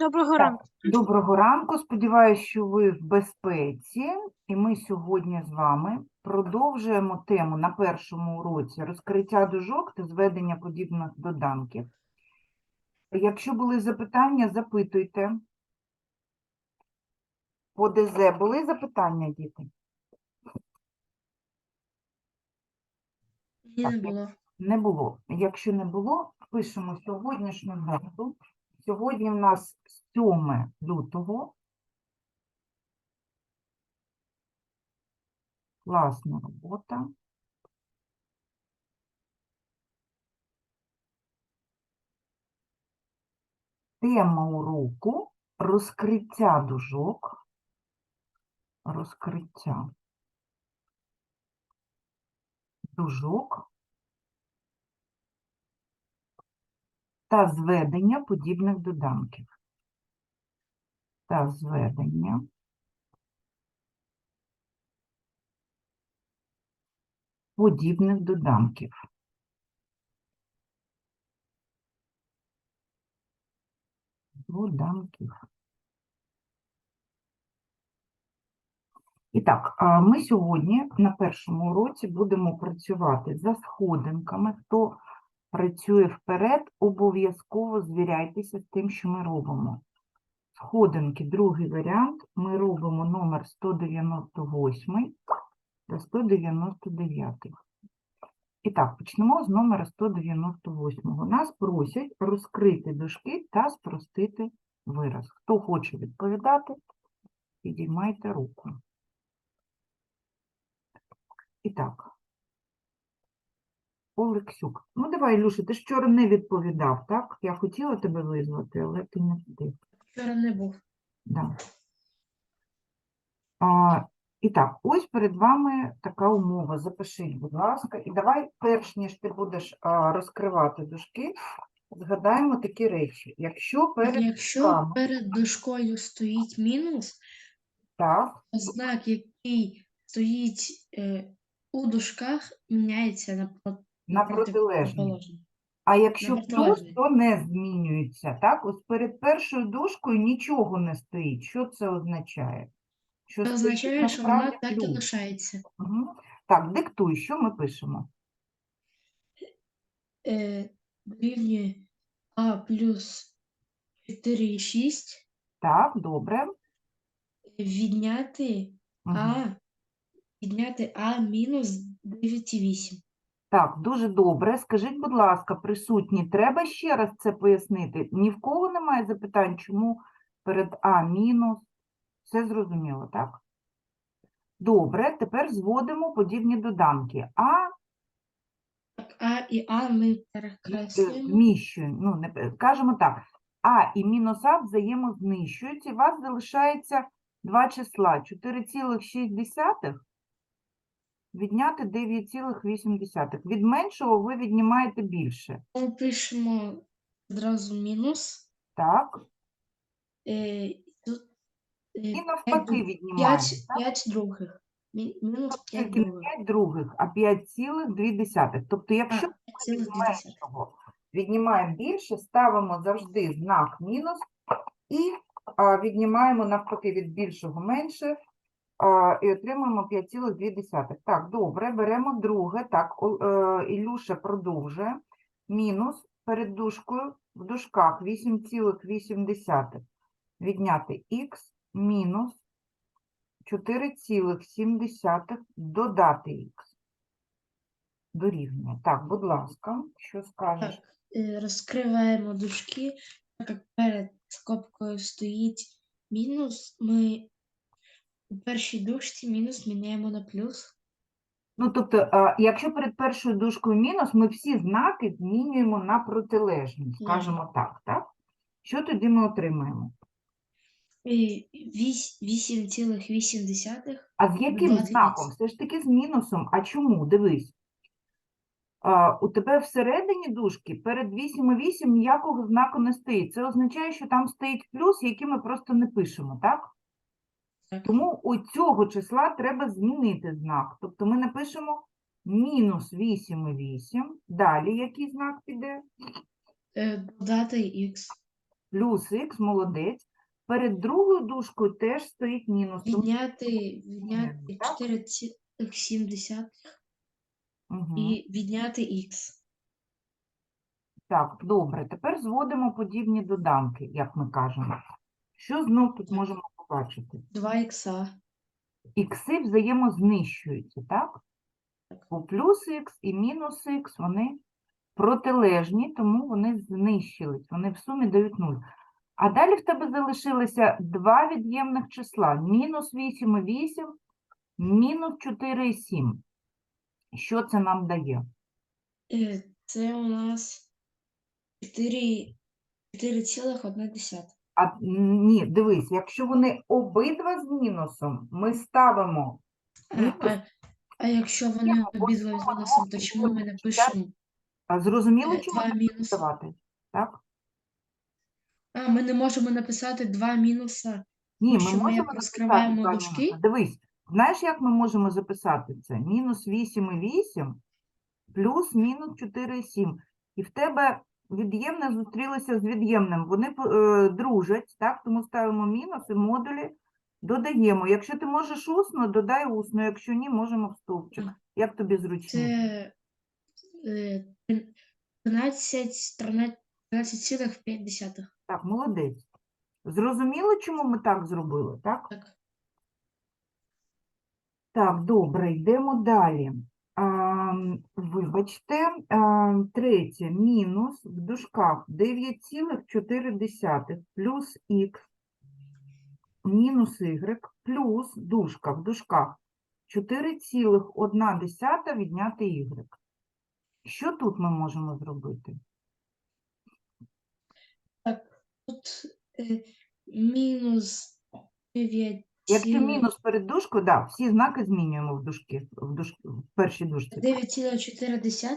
Доброго Так, ранку. доброго ранку. Сподіваюся, що ви в безпеці. І ми сьогодні з вами продовжуємо тему на першому уроці розкриття дужок та зведення подібних доданків. Якщо були запитання, запитуйте. По ДЗ були запитання, діти? Ні, не було. Не було. Якщо не було, пишемо сьогоднішню дату. Сьогодні в нас 7 лютого. Класна робота. Тема уроку розкриття дужок. Розкриття дужок та зведення подібних доданків. Та зведення подібних доданків. Доданків. І так, ми сьогодні на першому уроці будемо працювати за сходинками. Хто працює вперед, обов'язково звіряйтеся з тим, що ми робимо. Сходинки, другий варіант, ми робимо номер 198 та 199. І так, почнемо з номера 198. Нас просять розкрити дужки та спростити вираз. Хто хоче відповідати, підіймайте руку. І так. Олексюк. Ну, давай, Ілюша, ти ж вчора не відповідав, так? Я хотіла тебе визвати, але ти не туди. Вчора не був. Да. А, і так, ось перед вами така умова. Запишіть, будь ласка. І давай, перш ніж ти будеш а, розкривати дужки, згадаємо такі речі. Якщо перед Якщо дужками, перед дужкою стоїть мінус, так, знак, який стоїть е, у дужках, міняється на, на проти- протилежний. протилежний. А якщо плюс, протилежний. то не змінюється, так? Ось перед першою дужкою нічого не стоїть. Що це означає? Що Це стоїть означає, що вона насправді так і плюс. лишається. Мгм. Так, диктуй, що ми пишемо? Е, дорівнює А плюс 4,6 Так, добре. відняти Мгм. А, відняти А мінус 9,8. Так, дуже добре. Скажіть, будь ласка, присутні, треба ще раз це пояснити? Ні в кого немає запитань, чому перед А мінус? Все зрозуміло, так? Добре, тепер зводимо подібні доданки. А Так, А і А ми перекреслюємо. зміщуємо, ну, не, пе- кажемо так, А і мінус А взаємознищують, і у вас залишається два числа 4,6 відняти 9,8. Від меншого ви віднімаєте більше. Ми пишемо одразу мінус. Так, Е, тут е, і навпаки віднімаємо. п'ять, так? п'ять других. Мі- Мінус 5 Тільки не других. 5 других, а 5,2. Тобто, якщо ми 5,2. від меншого віднімаємо більше, ставимо завжди знак мінус і а, віднімаємо навпаки від більшого менше і отримаємо 5,2. Так, добре, беремо друге. Так, е, Ілюша продовжує. Мінус перед дужкою в дужках 8,8 відняти х мінус 4,7 додати х. Дорівнює. Так, будь ласка, що скажеш? Так, е, розкриваємо дужки. Так як перед скобкою стоїть мінус, ми у першій дужці мінус міняємо на плюс. Ну, тобто, а, якщо перед першою дужкою мінус, ми всі знаки змінюємо на протилежні, скажімо так, так? Що тоді ми отримаємо? І вісь- 8,8. А з яким Додати знаком? Все ж таки з мінусом. А чому? Дивись. А, у тебе всередині дужки перед 8 і 8 ніякого знаку не стоїть. Це означає, що там стоїть плюс, який ми просто не пишемо, так? Тому у цього числа треба змінити знак. Тобто ми напишемо мінус 8,8. Далі який знак піде? Е, Додати х. плюс х, молодець. Перед другою дужкою теж стоїть мінус. Відняти, відняти так? 4,7 Мгм. і відняти х. Так, добре. Тепер зводимо подібні доданки, як ми кажемо. Що знов тут Так. Можемо побачити? 2х. Ікси взаємознищуються, так? Бо плюс х і мінус х, вони протилежні, тому вони знищились. Вони в сумі дають 0. А далі в тебе залишилося два від'ємних числа. Мінус 8,8, мінус 4,7. Що це нам дає? Е, Це у нас 4 4,1. А ні, дивись, якщо вони обидва з мінусом, ми ставимо А, Мінус а, а якщо вони обидва з мінусом, то чому ми не пишемо А зрозуміло, е, чому 2 це ставати? Так? А, ми не можемо написати 2 мінуса. Ні, ми що ми можемо як записати розкриваємо два дужки. мінуси. Дивись, знаєш, як ми можемо записати це? Мінус 8,8 плюс мінус 4,7. І в тебе від'ємне зустрілося з від'ємним. Вони е, дружать, так? Тому ставимо мінус і модулі додаємо. Якщо ти можеш усно, додай усно. Якщо ні, можемо в стовпчик. Як тобі зручніше? Це е, 13, 13, 13,5. Так, молодець. Зрозуміло, чому ми так зробили, так? Так. Так, добре, йдемо далі. Вибачте, третє, мінус в дужках 9,4 плюс х мінус y плюс дужка в дужках 4,1 відняти y. Що тут ми можемо зробити? Так, тут е, мінус 9, Якщо мінус перед дужкою, да, всі знаки змінюємо в, дужки, в, душ, в першій дужці. 9,4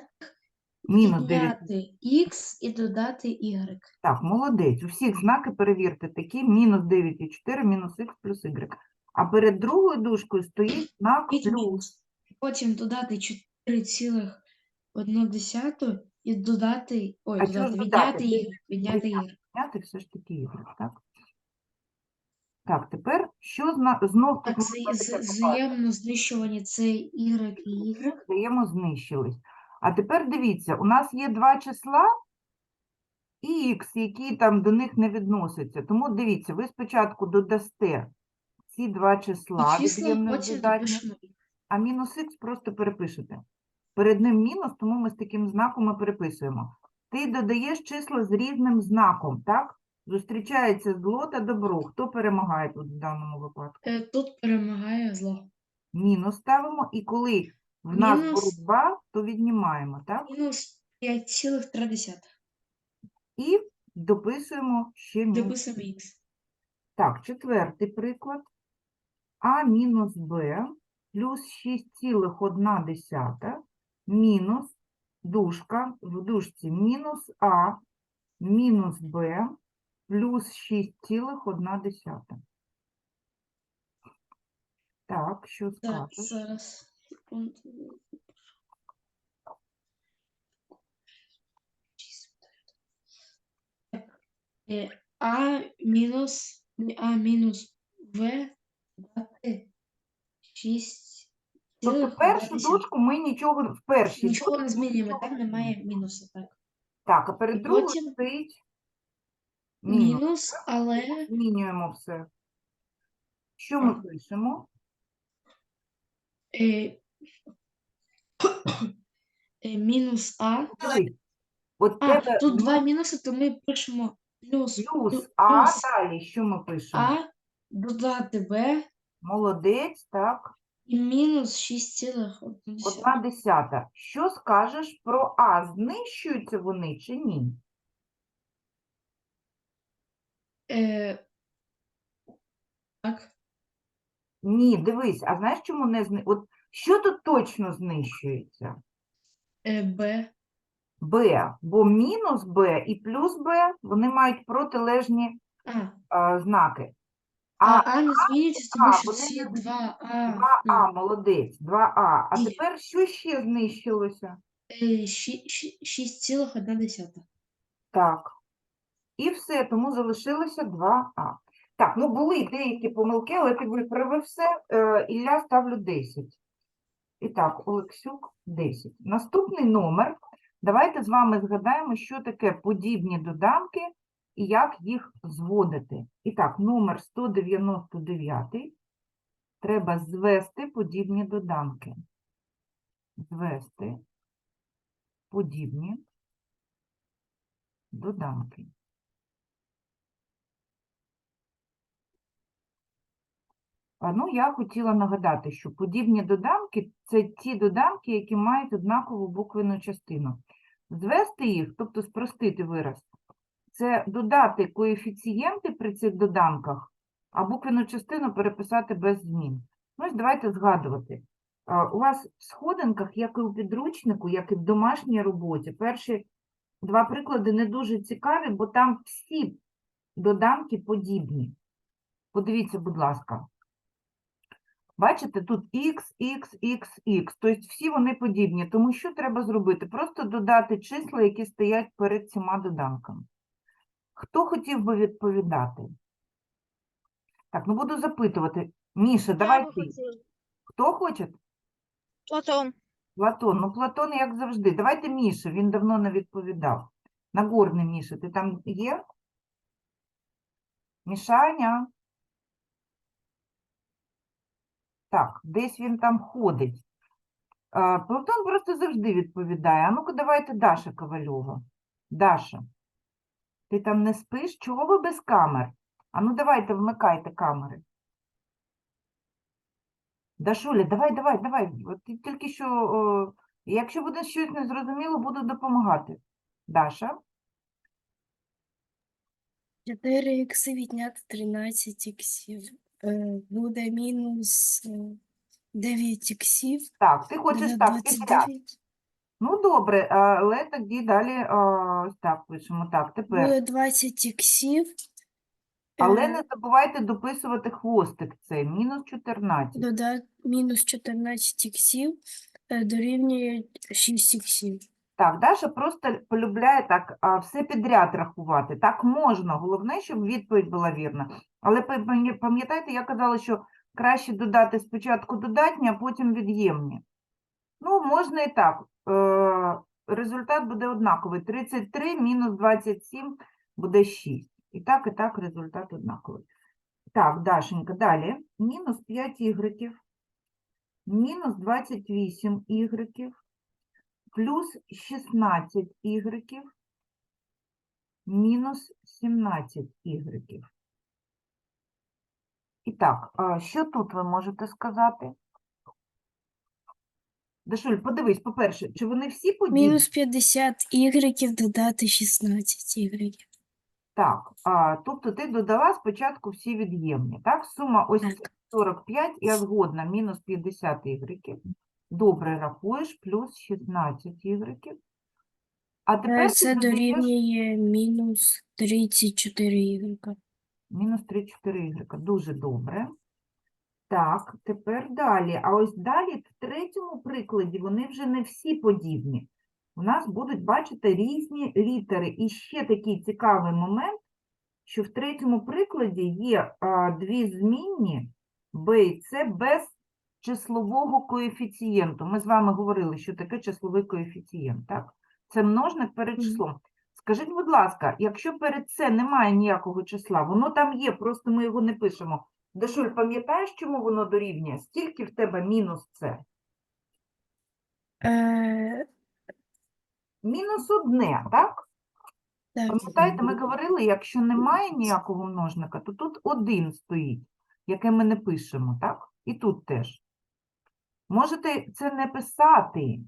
Мінус 9 відняти х і додати y. Так, молодець. У всіх знаки перевірте такі. Мінус 9,4, мінус х плюс y. А перед другою дужкою стоїть знак плюс. Потім додати 4,1 і додати, ой, А чого ж додати, додати? відняти y, відняти все ж таки y, так? Так, тепер що зна... знов Так, можна з- взаємно знищування це y і y. даємо знищились. А тепер дивіться, у нас є два числа і х, які там до них не відносяться. Тому дивіться, ви спочатку додасте ці два числа І числа від'ємних потім додатніх, допишемо. а мінус х просто перепишете. Перед ним мінус, тому ми з таким знаком і переписуємо. Ти додаєш числа з різним знаком, так? Зустрічається зло та добро. Хто перемагає тут в даному випадку? Е, Тут перемагає зло. Мінус ставимо, і коли в нас Мінус. боротьба, то віднімаємо, так? Мінус 5,3. І дописуємо ще мінус. Дописуємо х. Так, четвертий приклад. А мінус Б плюс 6,1 мінус дужка в дужці мінус А мінус Б плюс 6,1. Так, що Так, скажеш? зараз. секунду. Так, е, А мінус А мінус В додати 6. Тобто першу дужку ми нічого в першій Нічого не змінюємо, там немає мінусу. Так. Так, а перед І другою потім стоїть мінус. Мінус, але Змінюємо все. Що ми пишемо? е, е, мінус А. Дивись, От А, тебе тут два ну, мінуси, то ми пишемо плюс, плюс А, плюс далі що ми пишемо? А, додати Б Молодець, так. і мінус 6,1. Одна десята. Що скажеш про А? Знищуються вони чи ні? Е, так. Ні, дивись, а знаєш, чому не зни... От що тут точно знищується? Е, Б. Б, бо мінус Б і плюс Б, вони мають протилежні А, а, знаки. а, А, а не змінюється, тому А, що вони ці не два А. 2А, молодець, 2А. А І- тепер що ще знищилося? Е, 6,1. Так. І все, тому залишилося 2а. Так, ну були деякі помилки, але ти виправив все. Е, Ілля ставлю 10. І так, Олексюк 10. Наступний номер. Давайте з вами згадаємо, що таке подібні доданки і як їх зводити. І так, номер 199. Треба звести подібні доданки. Звести подібні доданки. Ну, я хотіла нагадати, що подібні доданки – це ті доданки, які мають однакову буквену частину. Звести їх, тобто спростити вираз, це додати коефіцієнти при цих доданках, а буквену частину переписати без змін. Ну, давайте згадувати. У вас в сходинках, як і у підручнику, як і в домашній роботі, перші два приклади не дуже цікаві, бо там всі доданки подібні. Подивіться, будь ласка. Бачите, тут x, x, x, x, тобто всі вони подібні. Тому що треба зробити? Просто додати числа, які стоять перед цими доданками. Хто хотів би відповідати? Так, ну буду запитувати. Міша, давай ти. Хто хоче? Платон. Платон. Ну, Платон, як завжди. Давайте Міша, він давно не відповідав. Нагорний Міша, ти там є? Мішаня? Так, десь він там ходить. Платон просто завжди відповідає. А ну-ка, давайте Даша Ковальова. Даша, ти там не спиш? Чого ви без камер? А ну давайте, вмикайте камери. Дашуля, давай, давай, давай. От тільки що, о, якщо буде щось незрозуміло, буду допомагати. Даша, 4х відняти 13 іксів. Е, Буде мінус 9 іксів. так, ти хочеш так, підряд. 29. Ну, добре, але тоді далі а, ось так пишемо. Так, тепер. Буде 20 іксів. Але Е, не забувайте дописувати хвостик цей, мінус 14. дода- мінус 14 іксів е, дорівнює 6 іксів. Так, Даша просто полюбляє так все підряд рахувати. Так можна, головне, щоб відповідь була вірна. Але пам'ятаєте, я казала, що краще додати спочатку додатні, а потім від'ємні. Ну, можна і так. Е, результат буде однаковий. 33 мінус 27 буде 6. І так, і так результат однаковий. Так, Дашенька, далі. Мінус 5 ігреків, мінус 28 ігреків, плюс 16 ігреків, мінус 17 ігреків. І так, що тут ви можете сказати? Дашуль, подивись, по-перше, чи вони всі подібні? Мінус 50 ігреків додати 16 ігреків. Так, а, тобто ти додала спочатку всі від'ємні, так? Сума ось Так. 45, я згодна, мінус 50 ігреків. Добре рахуєш, плюс 16 ігреків. А Е, тепер ти Це додаєш дорівнює мінус 34 ігрека. мінус 3-4 ігрека. Дуже добре. Так, тепер далі. А ось далі в третьому прикладі вони вже не всі подібні. У нас будуть, бачите, різні літери. І ще такий цікавий момент, що в третьому прикладі є а, дві змінні b і c без числового коефіцієнту. Ми з вами говорили, що таке числовий коефіцієнт, так? Це множник перед числом. Скажіть, будь ласка, якщо перед це немає ніякого числа, воно там є, просто ми його не пишемо. Дашуль, пам'ятаєш, чому воно дорівнює? Скільки в тебе мінус це? Е, Мінус одне, так? так. Пам'ятаєте, ми говорили, якщо немає ніякого множника, то тут один стоїть, яке ми не пишемо, так? І тут теж. Можете це не писати.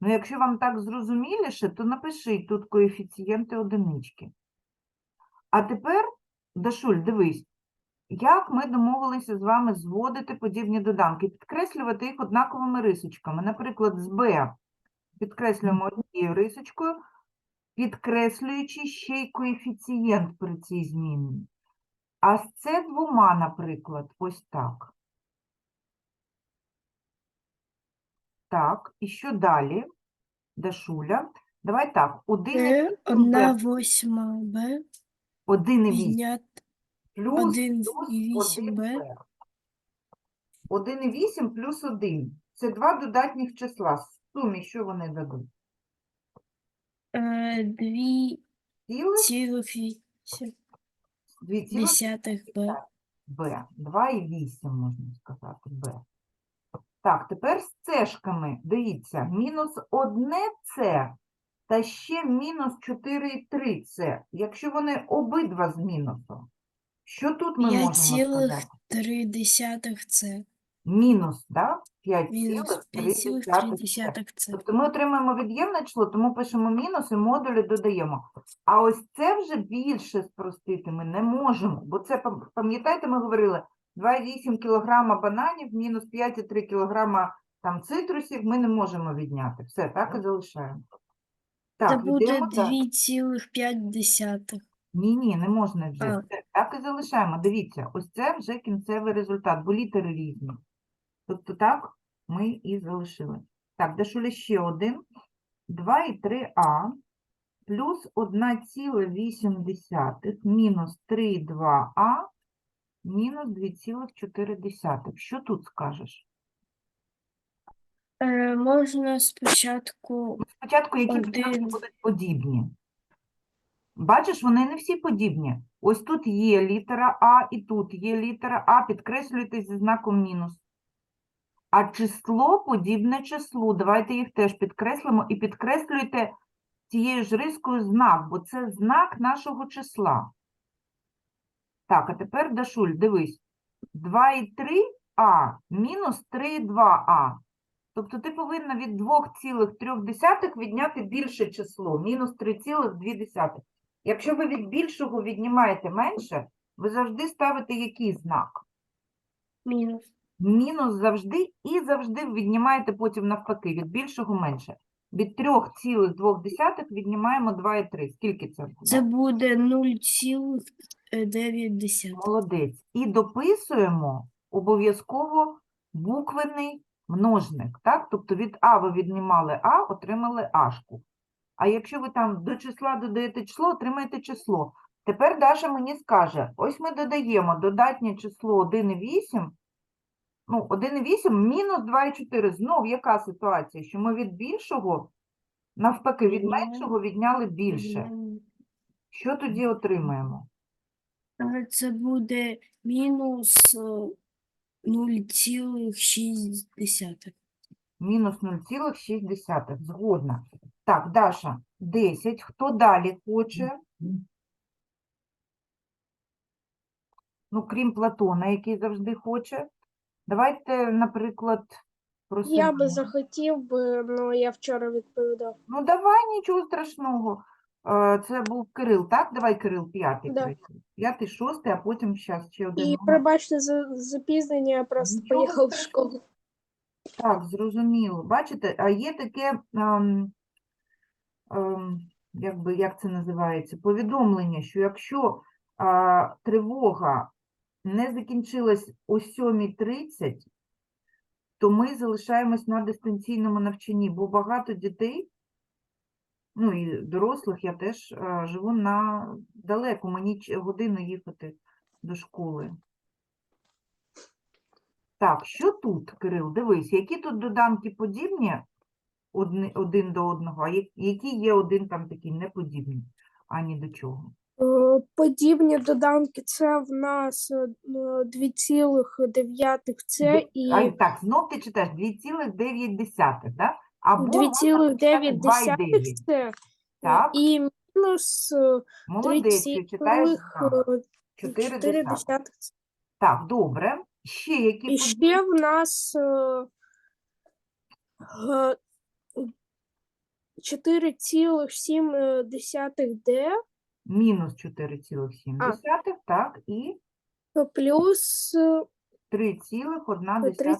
Ну, якщо вам так зрозуміліше, то напишіть тут коефіцієнти одинички. А тепер, Дашуль, дивись, як ми домовилися з вами зводити подібні доданки, підкреслювати їх однаковими рисочками. Наприклад, з b підкреслюємо однією рисочкою, підкреслюючи ще й коефіцієнт при цій змінній. А з це двома, наприклад, ось так. Так, і що далі? Дашуля. Давай так, один Е, ікс у Одна b восьма Б 1,8 Відняти плюс, один плюс і вісім 1 Б. Б. 1,8 плюс 1. Це два додатніх числа. В сумі що вони дадуть? е, дві Цілих цілих вісім 2 цілих десятих Б. Б. 2,8 можна сказати Б. Так, тепер з цешками. Дивіться, мінус одне С та ще мінус 4,3 С. Якщо вони обидва з мінусом, що тут ми можемо сказати? три десятих С. Мінус, да? 5,3 Мінус п'ять цілих три С. Тобто ми отримаємо від'ємне число, тому пишемо мінус і модулі додаємо. А ось це вже більше спростити ми не можемо, бо це, пам'ятаєте, ми говорили, 2,8 кг бананів мінус 5,3 кг там цитрусів ми не можемо відняти. Все, так і залишаємо. Так, Це буде йдемо далі. дві цілих п'ять десятих. Ні, ні, не можна вже. А. Все, Так і залишаємо. Дивіться, ось це вже кінцевий результат, бо літери різні. Тобто так ми і залишили. Так, Дашуля ще один. 2,3а плюс 1,8 мінус 3,2а мінус 2,4. Що тут скажеш? Е, можна спочатку Ну, Спочатку, які Один. будуть подібні. Бачиш, вони не всі подібні. Ось тут є літера А, і тут є літера А, підкреслюйте зі знаком мінус. А число подібне числу. Давайте їх теж підкреслимо і підкреслюйте цією ж рискою знак, бо це знак нашого числа. Так, а тепер, Дашуль, дивись. 2,3а мінус 3,2а. Тобто ти повинна від 2,3 відняти більше число, мінус 3,2. Якщо ви від більшого віднімаєте менше, ви завжди ставите який знак? мінус. Мінус завжди і завжди віднімаєте потім навпаки, від більшого менше. Від 3,2 віднімаємо 2,3. Скільки це буде? Це буде 0,9. Молодець. І дописуємо обов'язково буквений множник. Так? Тобто від А ви віднімали А, отримали Ашку. А якщо ви там до числа додаєте число, отримаєте число. Тепер Даша мені скаже, ось ми додаємо додатнє число 1,8, ну, 1,8 мінус 2,4. Знов яка ситуація? Що ми від більшого, навпаки, від меншого відняли більше. Що тоді отримаємо? Е, Це буде мінус е, 0,6. Мінус 0,6. Згодна. Так, Даша, 10. Хто далі хоче? Ну, крім Платона, який завжди хоче. Давайте, наприклад, про Я би захотів би, ну я вчора відповідав. Ну, давай, нічого страшного. Е, Це був Кирил, так? Давай, Кирил, п'ятий. Да. П'ятий, шостий, а потім зараз ще один. І номер. пробачте за запізнення, я просто Нічого поїхав в школу. Так, зрозуміло. Бачите, а є таке, ем, ем, як би, як це називається, повідомлення, що якщо а, тривога не закінчилась о 7.30, то ми залишаємось на дистанційному навчанні, бо багато дітей, ну і дорослих, я теж а, живу на далеко, мені годину їхати до школи. Так, що тут, Кирил? Дивись, які тут доданки подібні один до одного, а які є один там такий неподібний, ані до чого. Е, Подібні доданки це в нас е, ну, 2,9 це і А, так, знов ти читаєш 2,9, да? Або можна написати 2,9 2,9. це е, Так, і мінус е, молодець, ти читаєш знак. 4 4 десятих. Так, добре. Ще які І подібні? ще в нас е, е, 4,7 Д Мінус 4,7, так, і плюс е, 3,1 3,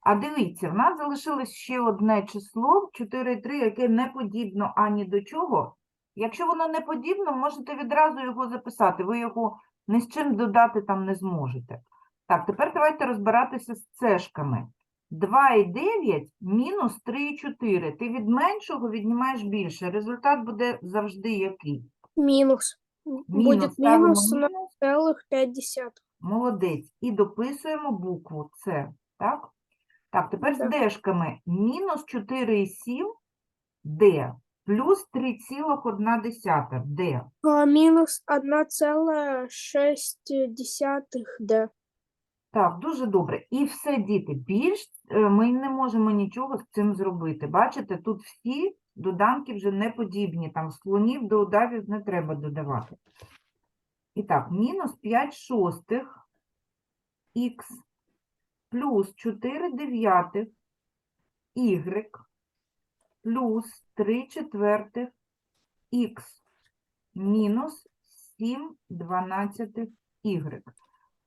А дивіться, в нас залишилось ще одне число 4,3, яке не подібно ані до чого. Якщо воно не подібно, можете відразу його записати. Ви його ні з чим додати там не зможете. Так, тепер давайте розбиратися з цешками. 2,9 мінус 3,4. Ти від меншого віднімаєш більше. Результат буде завжди який? мінус. Мінус, ставимо мінус. 0,5. Молодець. І дописуємо букву С. Так? Так, тепер з дешками. Мінус 4,7 Д. Плюс 3,1 Д. А, Минус 1,6 D. Так, дуже добре. І все, діти, більш ми не можемо нічого з цим зробити. Бачите, тут всі доданки вже не подібні. Там слонів до удавів не треба додавати. І так, мінус 5 шостих х плюс 4 дев'ятих y плюс 3 четвертих х мінус 7 дванадцятих y.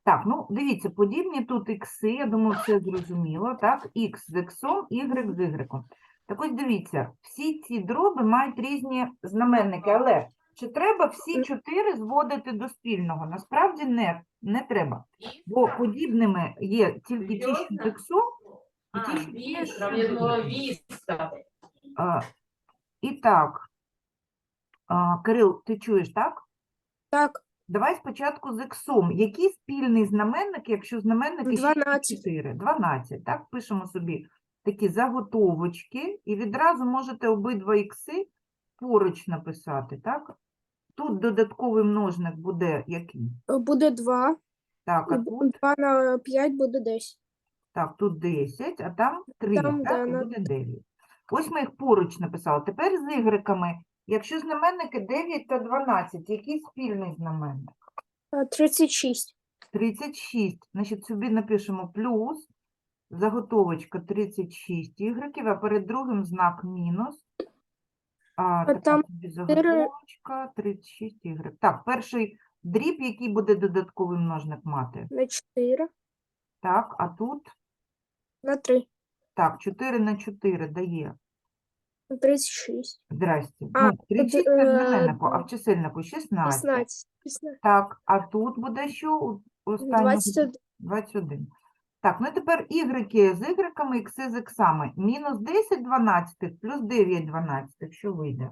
Так, ну дивіться, подібні тут ікси, я думаю, все зрозуміло, так? Х з іксом, y з y. Так ось дивіться, всі ці дроби мають різні знаменники, але чи треба всі чотири зводити до спільного? Насправді не, не треба. Бо подібними є тільки ті, що з іксом, і ті, що. А, І так, а, Кирил, ти чуєш, так? Так, Давай спочатку з іксом. Який спільний знаменник, якщо знаменники 12. 4? 12. Так, пишемо собі такі заготовочки, і відразу можете обидва ікси поруч написати, так? Тут додатковий множник буде який? буде 2. Так, а тут, 2 на 5 буде 10. так, тут 10, а там 3, Там, так, да, і на- буде 9. Ось ми їх поруч написали. Тепер з ігреками. Якщо знаменники 9 та 12, який спільний знаменник? 36. 36. Значить, собі напишемо плюс, заготовочка 36 ігреків, а перед другим знак мінус. А, така там собі заготовочка 36 ігрек. Так, перший дріб, який буде додатковий множник мати. на 4. Так, а тут, На 3. так, 4 на 4 дає. На 36. Здрасте. А, ну, 36 е, це в знаменнику, а в чисельнику 16. 16. 16. Так, а тут буде що у останнього? 21. 21. Так, ну і тепер ігреки з ігреками, ікси з іксами. Мінус 10 дванадцятих плюс 9 дванадцятих. Що вийде?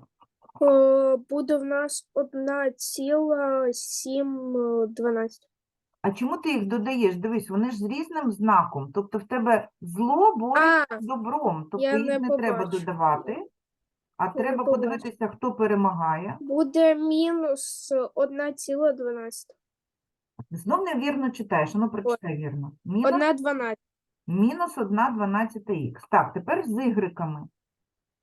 Е, Буде в нас 1,7 12. А чому ти їх додаєш? Дивись, вони ж з різним знаком. Тобто в тебе зло бореться А, з добром. Тобто я їх не не треба побачила. додавати, а треба побачила. подивитися, хто перемагає. буде мінус 1,12. Знов невірно читаєш, ну прочитай вірно. Мінус 1,12. Мінус 1 дванадцята х. Так, тепер з ігреками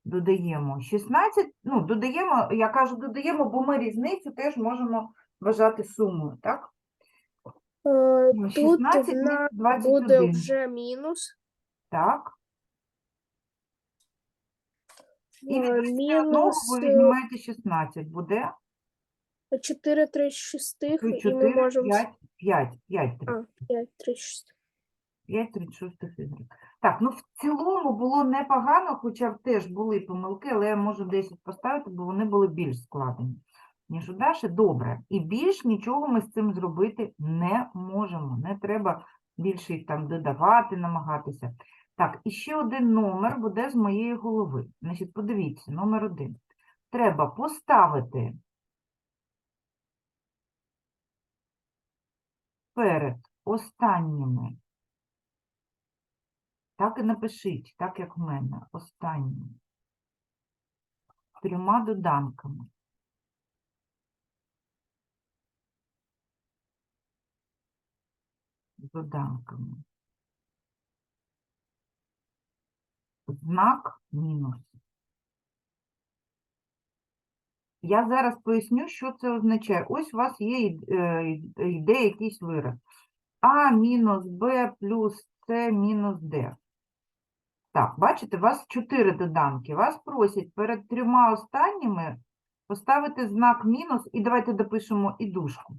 додаємо 16, ну, додаємо, я кажу, додаємо, бо ми різницю теж можемо вважати сумою, так? Е, Ну, Тут 16 в мінус нас 21. буде вже мінус. Так. І Е, від одного Мінус ви віднімаєте 16, буде 4 36, і ми 4, можемо... 5, 5, 5, 3. А, 5 36. 5 36 ігрек. Так, ну в цілому було непогано, хоча б теж були помилки, але я можу 10 поставити, бо вони були більш складені, ніж у Даші. Добре. І більш нічого ми з цим зробити не можемо. Не треба більше їх там додавати, намагатися. Так, і ще один номер буде з моєї голови. Значить, подивіться, номер один. Треба поставити перед останніми Так і напишіть, так як в мене, останніми. Трьома доданками. Доданками. Знак мінус. Я зараз поясню, що це означає. Ось у вас є е, йде якийсь вираз. А мінус Б плюс С мінус Д. Так, бачите, у вас чотири доданки. Вас просять перед трьома останніми поставити знак мінус і давайте допишемо і дужку.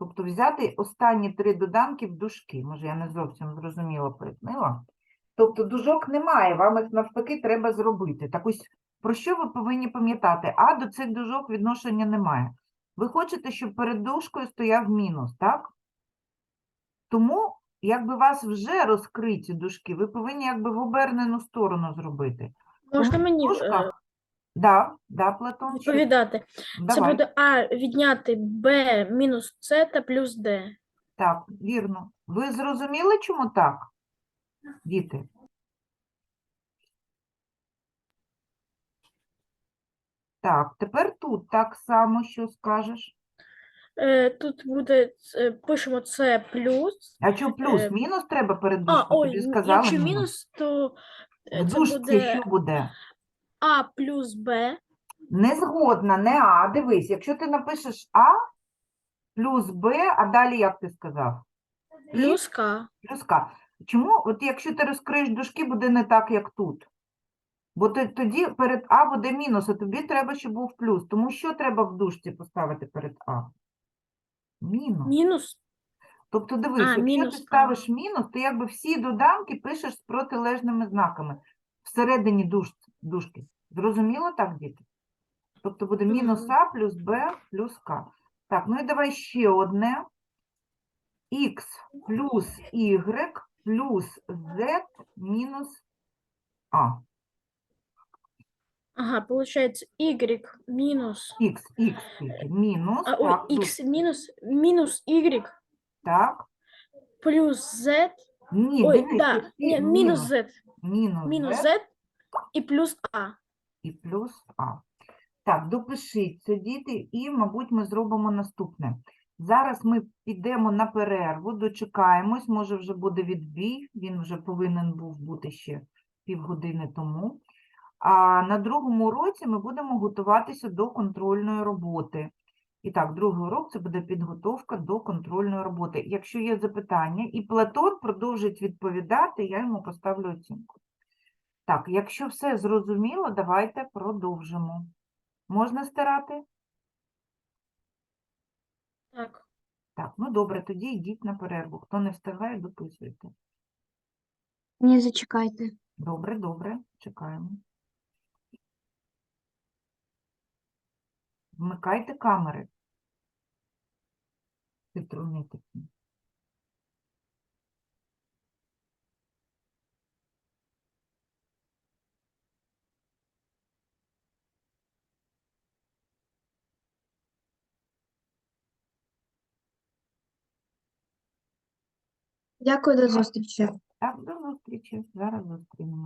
Тобто взяти останні три доданки в дужки. Може, я не зовсім зрозуміло пояснила. Тобто дужок немає, вам їх навпаки треба зробити. Так ось про що ви повинні пам'ятати? А до цих дужок відношення немає. Ви хочете, щоб перед дужкою стояв мінус, так? Тому, якби вас вже розкриті дужки, ви повинні якби в обернену сторону зробити. Можна мені? е, дужках- Да, да, Платон, Відповідати. Це давай. буде А відняти Б мінус С та плюс Д. Так, вірно. Ви зрозуміли, чому так, діти? Так, тепер тут так само, що скажеш. Е, тут буде, е, пишемо С плюс. А що плюс? Е, Мінус треба перед А, дужкою? ой, Тобі сказали якщо мінус. мінус, то е, В це дужці буде що буде? А плюс Б. Не згодна, не А. Дивись, якщо ти напишеш А плюс Б, а далі як ти сказав? Плюс К. плюс К. Чому? От якщо ти розкриєш дужки, буде не так, як тут. Бо то- тоді перед А буде мінус, а тобі треба, щоб був плюс. Тому що треба в дужці поставити перед А? Мінус. Мінус. Тобто дивись, А, якщо мінус ти ставиш мінус, то якби всі доданки пишеш з протилежними знаками всередині душ, дужки. Зрозуміло так, діти? Тобто буде мінус А плюс Б плюс К. Так, ну і давай ще одне. Х плюс Y плюс Z мінус А. Ага, получается Y мінус. Х, Х тільки. Мінус, А, ой, X мінус, мінус Y так. плюс Z. Ні, Ой, дивись, да, тут мінус Z. Мінус, Мінус Z Z і плюс А. і плюс А. Так, допишіть це, діти, і, мабуть, ми зробимо наступне. Зараз ми підемо на перерву, дочекаємось, може вже буде відбій, він вже повинен був бути ще півгодини тому. А на другому уроці ми будемо готуватися до контрольної роботи. І так, другий урок це буде підготовка до контрольної роботи. Якщо є запитання, і Платон продовжить відповідати, я йому поставлю оцінку. Так, якщо все зрозуміло, давайте продовжимо. Можна стирати? Так. Так, ну добре, тоді йдіть на перерву. Хто не встигає, дописуйте. Ні, зачекайте. Добре, добре, чекаємо. Вмикайте камери. Хитруни такі. Дякую до зустрічі. Так, до зустрічі. Зараз зустрінемося.